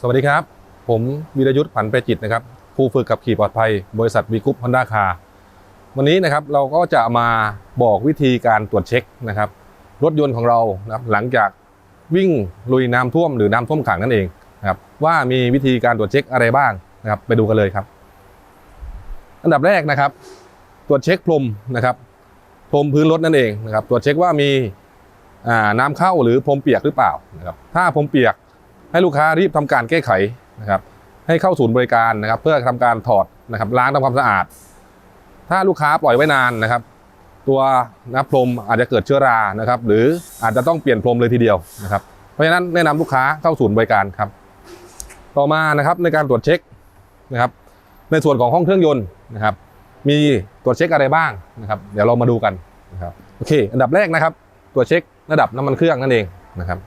สวัสดีครับ ผมวีรยุทธ์ผันปรจิตนะครับครูฝึกขับขี่ปลอดภัย บริษัทวีกุ๊ปฮอนด้าคาร์วันนี้นะครับเราก็จะมาบอกวิธีการตรวจเช็คนะครับรถยนต์ของเรานะครับหลังจากวิ่งลุยน้ำท่วมหรือน้ำท่วมขังนั่นเองนะครับว่ามีวิธีการตรวจเช็คอะไรบ้างนะครับไปดูกันเลยครับ อันดับแรกนะครับ ตรวจเช็คพรมนะครับพรมพื้นรถนั่นเองนะครับตรวจเช็คว่ามีน้ำเข้าหรือพรมเปียกหรือเปล่านะครับถ้าพรมเปียก ให้ลูกค้ารีบทำการแก้ไขนะครับ ให้เข้าศูนย์บริการนะครับ เพื่อทำการถอดนะครับล้างทำความสะอาด ถ้าลูกค้าปล่อยไว้นานนะครับ ตัวน้ำพรมอาจจะเกิดเชื้อรานะครับ หรืออาจจะต้องเปลี่ยนพรมเลยทีเดียวนะครับ เพราะฉะนั้นแนะนำลูกค้าเข้าศูนย์บริการครับ ต่อมานะครับในการตรวจเช็คนะครับ ในส่วนของห้องเครื่องยนต์นะครับ มีตรวจเช็คอะไรบ้างนะครับ เดี๋ยวเรามาดูกันนะครับโอเค อันดับแรกนะครับ ตรวจเช็คระดับน้ำมันเครื่องนั่นเองนะครับ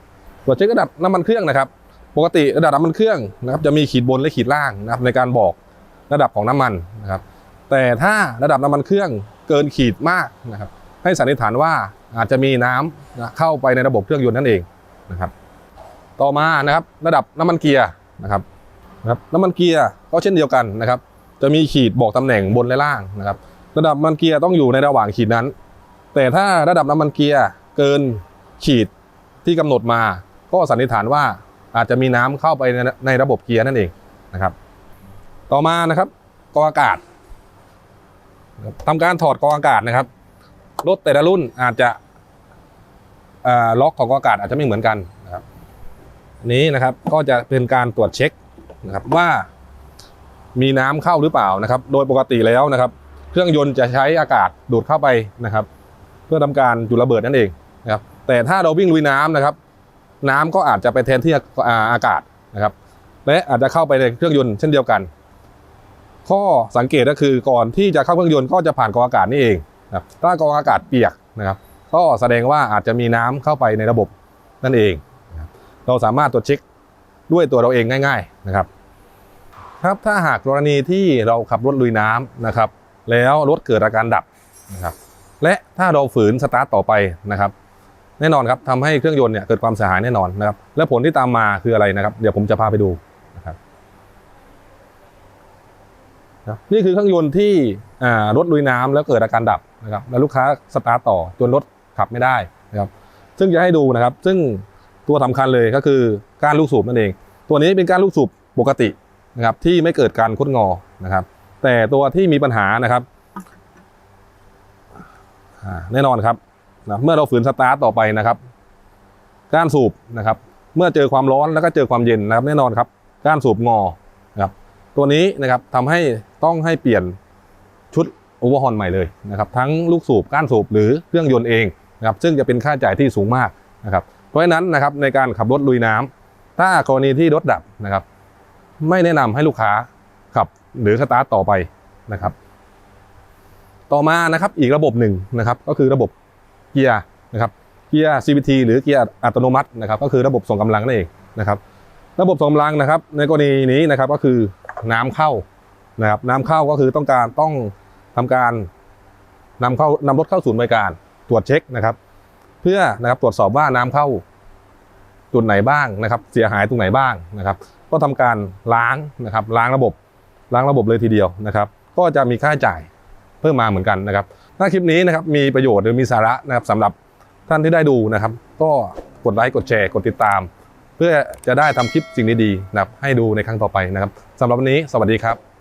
ตรวจเช็คระดับน้ำมันเครื่องนะครับ ปกติระดับน้ำมันเครื่องนะครับจะมีขีดบนและขีดล่างนะครับในการบอกระดับของน้ำมันนะครับ แต่ถ้าระดับน้ำมันเครื่องเกินขีดมากนะครับ ให้สันนิษฐานว่าอาจจะมีน้ำนะเข้าไปในระบบเครื่องยนต์นั่นเองนะครับ ต่อมานะครับระดับน้ำมันเกียร์นะครับนะครับน้ำมันเกียร์ก็เช่นเดียวกันนะครับ จะมีขีดบอกตำแหน่งบนและล่างนะครับ ระดับน้ำมันเกียร์ต้องอยู่ในระหว่างขีดนั้น แต่ถ้าระดับน้ำมันเกียร์เกินขีดที่กำหนดมา ก็สันนิษฐานว่า อาจจะมีน้ำเข้าไปในในระบบเกียร์นั่นเองนะครับ ต่อมานะครับกองอากาศนะครับทำการถอดกองอากาศนะครับรถแต่ละรุ่นอาจจะล็อกของกองอากาศอาจจะไม่เหมือนกันนะครับนี้นะครับก็จะเป็นการตรวจเช็คนะครับว่ามีน้ำเข้าหรือเปล่านะครับ โดยปกติแล้วนะครับ เครื่องยนต์จะใช้อากาศดูดเข้าไปนะครับ เพื่อทำการจุดระเบิดนั่นเองนะครับแต่ถ้าเราวิ่งลุยน้ำนะครับ น้ำก็อาจจะไปแทนที่อากาศนะครับและอาจจะเข้าไปในเครื่องยนต์เช่นเดียวกัน ข้อสังเกตก็คือก่อนที่จะเข้าเครื่องยนต์ก็จะผ่านกรองอากาศนี่เองนะถ้ากรองอากาศเปียกนะครับ ก็แสดงว่าอาจจะมีน้ำเข้าไปในระบบนั่นเองนะรเราสามารถตรวจเช็คด้วยตัวเราเองง่าย ๆนะครับ ครับถ้าหากกรณีที่เราขับรถลุยน้ำนะครับ แล้วรถเกิดอาการดับนะครับและถ้าเราฝืนสตาร์ทต่อไปนะครับ แน่นอนครับทำให้เครื่องยนต์เนี่ยเกิดความเสียหายแน่นอนนะครับ และผลที่ตามมาคืออะไรนะครับ เดี๋ยวผมจะพาไปดูนะครับนี่คือเครื่องยนต์ที่รถลุยน้ำแล้วเกิดอาการดับนะครับแล้วลูกค้าสตาร์ทต่อจนรถขับไม่ได้นะครับ ซึ่งจะให้ดูนะครับ ซึ่งตัวสำคัญเลยก็คือก้านลูกสูบนั่นเอง ตัวนี้เป็นก้านลูกสูบปกตินะครับ ที่ไม่เกิดการคดงอนะครับ แต่ตัวที่มีปัญหานะครับแน่นอนครับ นะเมื่อเราฝืนสตาร์ทต่อไปนะครับ ก้านสูบนะครับ เมื่อเจอความร้อนแล้วก็เจอความเย็นนะครับ แน่นอนครับ ก้านสูบงอนะครับตัวนี้นะครับทำให้ต้องให้เปลี่ยนชุดโอเวอร์ฮอนใหม่เลยนะครับ ทั้งลูกสูบก้านสูบหรือเครื่องยนต์เองนะครับ ซึ่งจะเป็นค่าใช้จ่ายที่สูงมากนะครับ เพราะฉะนั้นนะครับในการขับรถลุยน้ำถ้ากรณีที่รถดับนะครับ ไม่แนะนำให้ลูกค้าขับหรือสตาร์ทต่อไปนะครับ ต่อมานะครับอีกระบบหนึ่งนะครับ ก็คือระบบ เกียร์นะครับเกียร์ CVT หรือเกียร์อัตโนมัตินะครับก็คือระบบส่งกำลังนั่นเองนะครับระบบส่งกำลังนะครับ ในกรณีนี้นะครับก็คือน้ำเข้านะครับน้ำเข้าก็คือต้องการต้องทำการนำเข้านำรถเข้าศูนย์บริการตรวจเช็คนะครับ เพื่อนะครับตรวจสอบว่าน้ำเข้าจุดไหนบ้างนะครับ เสียหายตรงไหนบ้างนะครับ ก็ทำการล้างนะครับ ล้างระบบล้างระบบเลยทีเดียวนะครับ ก็จะมีค่าใช้จ่ายเพิ่มมาเหมือนกันนะครับ ถ้าคลิปนี้นะครับมีประโยชน์หรือมีสาระนะครับสำหรับท่านที่ได้ดูนะครับ ก็กดไลค์กดแชร์กดติดตาม เพื่อจะได้ทำคลิปสิ่งดีๆนะครับให้ดูในครั้งต่อไปนะครับสำหรับวันนี้สวัสดีครับ